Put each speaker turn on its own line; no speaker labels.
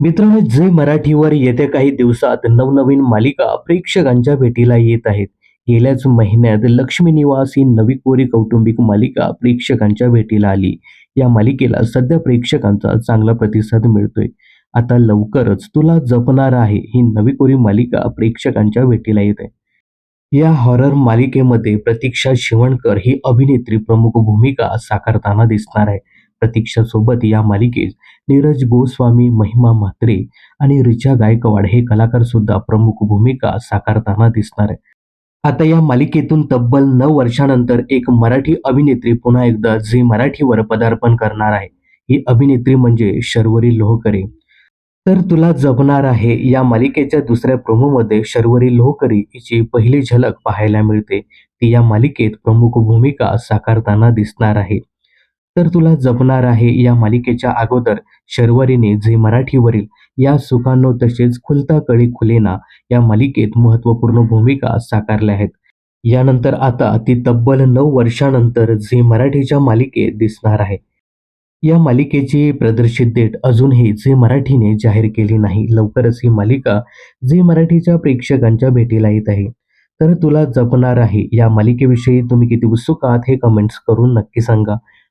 मित्रांनो झी मराठीवर येत्या काही दिवसात नवनवीन मालिका प्रेक्षकांच्या भेटीला येत आहेत गेल्याच महिन्यात लक्ष्मी निवास ही नवी कोरी कौटुंबिक मालिका प्रेक्षकांच्या भेटीला आली. या मालिकेला सध्या प्रेक्षकांचा चांगला प्रतिसाद मिळतोय. आता लवकरच तुला जपणार आहे ही नवी कोरी मालिका प्रेक्षकांच्या भेटीला येत आहे. या हॉरर मालिकेमध्ये प्रतीक्षा शिवणकर ही अभिनेत्री प्रमुख भूमिका साकारताना दिसणार आहे. प्रतीक्षा सोबत या मालिकेत नीरज गोस्वामी महिमा म्हात्रे आणि रिचा गायकवाड हे कलाकार सुद्धा प्रमुख भूमिका साकारताना दिसणार आहे आता या मालिकेतून तब्बल नऊ वर्षानंतर एक मराठी अभिनेत्री पुन्हा एकदा झी मराठीवर पदार्पण करणार आहे. ही अभिनेत्री म्हणजे शर्वरी लोहकरी. तर तुला जपणार आहे. या मालिकेच्या दुसऱ्या प्रोमोमध्ये शर्वरी लोहकरी हिची पहिली झलक पाहायला मिळते. ती या मालिकेत प्रमुख भूमिका साकारताना दिसणार आहे. तर तुला जपणार आहे या मालिकेच्या अगोदर. शर्वरीने झी मराठीवरील या सुखानो तसेच खुलता कळी खुलेना या मालिकेत महत्त्वपूर्ण भूमिका साकारल्या आहेत. यानंतर आता ती तब्बल नऊ वर्षानंतर झी मराठीच्या मालिकेत दिसणार आहे. या मालिकेची प्रदर्शित डेट अजूनही झी मराठीने जाहीर केली नाही. लवकरच ही मालिका झी मराठीच्या प्रेक्षकांच्या भेटीला येत आहे. तर तुला जपणार आहे या मालिकेविषयी तुम्ही किती उत्सुक आहात हे कमेंट्स करून नक्की सांगा.